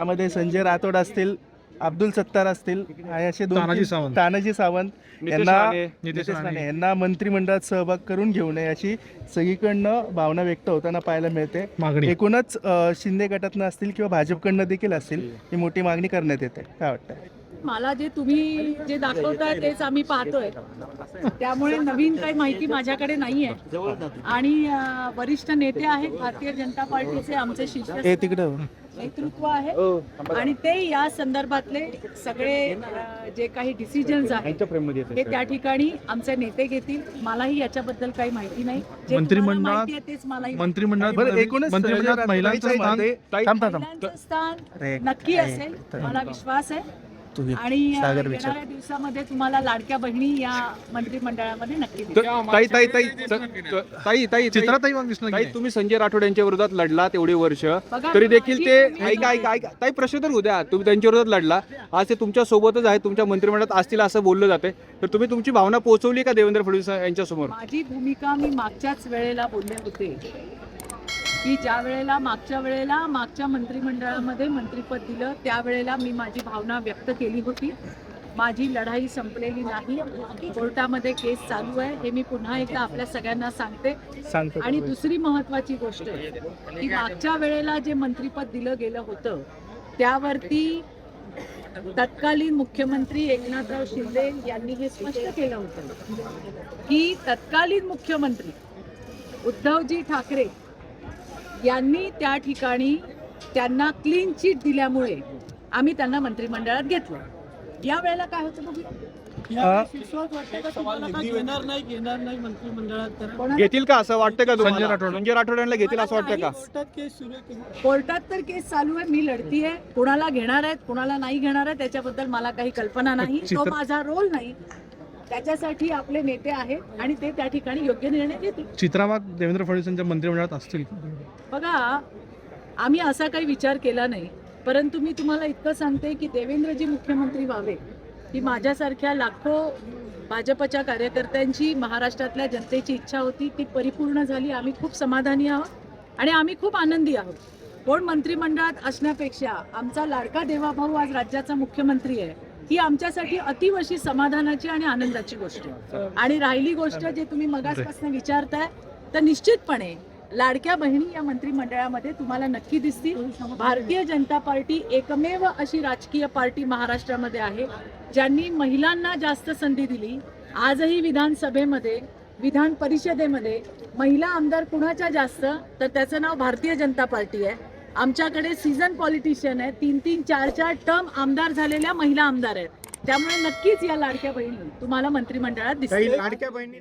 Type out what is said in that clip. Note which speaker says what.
Speaker 1: त्यामध्ये संजय राठोड असतील अब्दुल सत्तार असतील आणि असे दोन
Speaker 2: तानाजी
Speaker 1: तीन-
Speaker 2: सावंत.
Speaker 1: तानाजी सावंत
Speaker 3: नितेश
Speaker 1: यांना
Speaker 3: राणे,
Speaker 2: नितेश
Speaker 1: नितेश
Speaker 2: राणे.
Speaker 1: राणे. यांना मंत्रिमंडळात सहभाग करून घेऊ नये अशी सगळीकडनं भावना व्यक्त होताना पाहायला मिळते.
Speaker 2: मागणी.
Speaker 1: एकूणच अ, शिंदे गटातनं असतील किंवा भाजपकडनं देखील असतील ही मोठी मागणी करण्यात येते. काय वाटतं
Speaker 4: मला जे तुम्ही जे दाखवताय तेच आम्ही पाहतोय. त्यामुळे नवीन काही माहिती माझ्याकडे नाहीये. आणि अं, वरिष्ठ नेते आहेत भारतीय जनता पार्टीचे आमचे
Speaker 1: हे तिकडं.
Speaker 4: नेतृत्व आहे. आणि ते या संदर्भातले सगळे जे काही डिसिजन्स आहेत हे त्या ठिकाणी आमचे नेते घेतील. मलाही याच्याबद्दल काही माहिती नाही.
Speaker 2: मंत्रिमंडळात-
Speaker 4: माहिती आहे तेच मलाही
Speaker 2: मंत्रिमंडळात महिलांचं स्थान
Speaker 4: नक्की असेल मला विश्वास आहे.
Speaker 1: तुम्ही
Speaker 4: आणि
Speaker 1: सागर विचार.
Speaker 4: येणाऱ्या दिवसामध्ये तुम्हाला लाडक्या बहिणी या मंत्रिमंडळामध्ये नक्की दिसतील.
Speaker 3: ताई ताई ताई ताई ताई
Speaker 2: चित्रातही मग दिसलं
Speaker 3: ताई
Speaker 2: की
Speaker 3: तुम्ही संजय राठोड यांच्या विरोधात लढला तेवढे वर्ष.
Speaker 4: बघा,
Speaker 3: तरी देखील
Speaker 4: माझी
Speaker 3: ते
Speaker 4: भूमिका-
Speaker 3: ऐका ऐका ऐका. ताई प्रश्न तर उद्या तुम्ही त्यांच्या विरोधात लढला. आज ते तुमच्या सोबतच आहे तुमच्या मंत्रिमंडळात असतील असं बोललं जाते. तर तुम्ही तुमची भावना पोहोचवली का देवेंद्र फडणवीस यांच्या समोर?
Speaker 4: माझी भूमिका मी मागच्याच वेळेला बोलले होते. की ज्या वेळेला मागच्या वेळेला मागच्या मंत्रिमंडळामध्ये मंत्रिपद दिलं त्यावेळेला मी माझी भावना व्यक्त केली होती. माझी लढाई संपलेली नाही. कोर्टामध्ये केस चालू आहे. हे मी पुन्हा एकदा आपल्या सगळ्यांना सांगते.
Speaker 1: सांगतो
Speaker 4: आणि दुसरी महत्वाची गोष्ट की मागच्या वेळेला जे मंत्रिपद दिलं गेलं होतं त्यावरती तत्कालीन मुख्यमंत्री एकनाथराव शिंदे यांनी हे स्पष्ट केलं होतं की तत्कालीन मुख्यमंत्री उद्धवजी ठाकरे यांनी त्या ठिकाणी त्यांना क्लीन चिट दिल्यामुळे आम्ही त्यांना मंत्रिमंडळात घेतलं. या वेळेला काय होतं बघू?
Speaker 3: घेतील का? असं वाटतं का
Speaker 2: संजय राठोड.
Speaker 3: संजय राठोड यांना घेतील असं वाटतं का?
Speaker 4: कोर्टात तर केस चालू आहे. मी लढतीये कुणाला घेणार आहेत कुणाला नाही घेणार आहे त्याच्याबद्दल मला काही कल्पना नाही. तो माझा रोल नाही. त्याच्यासाठी आपले नेते आहेत आणि ते त्या ठिकाणी योग्य निर्णय घेतील.
Speaker 2: चित्रामाग देवेंद्र फडणवीस यांच्या मंत्रिमंडळात असतील.
Speaker 4: बघा आम्ही असा काही विचार केला नाही परंतु मी तुम्हाला इतकं सांगते की देवेंद्रजी मुख्यमंत्री व्हावे ही माझ्यासारख्या लाखो भाजपच्या कार्यकर्त्यांची महाराष्ट्रातल्या जनतेची इच्छा होती ती परिपूर्ण झाली आम्ही खूप समाधानी आहोत आणि आम्ही खूप आनंदी आहोत. कोण मंत्रिमंडळात असण्यापेक्षा आमचा लाडका देवाभाऊ आज राज्याचा मुख्यमंत्री आहे ही आमच्यासाठी अतिवशी समाधानाची आणि आनंदाची गोष्ट आहे. आणि राहिली गोष्ट जे तुम्ही मगासपासून विचारताय तर निश्चितपणे लाडक्या बहिणी या मंत्रिमंडळामध्ये तुम्हाला नक्की दिसतील. भारतीय जनता पार्टी एकमेव अशी राजकीय पार्टी महाराष्ट्रामध्ये आहे ज्यांनी महिलांना जास्त संधी दिली. आजही विधानसभेमध्ये विधान परिषदेमध्ये महिला आमदार कुणाच्या जास्त तर त्याचं नाव भारतीय जनता पार्टी आहे. आमच्याकडे सीझन पॉलिटिशियन आहे तीन तीन चार चार टर्म आमदार झालेल्या महिला आमदार आहेत. त्यामुळे नक्कीच या लाडक्या बहिणी तुम्हाला मंत्रिमंडळात दिसतील.
Speaker 1: लाडक्या बहिणी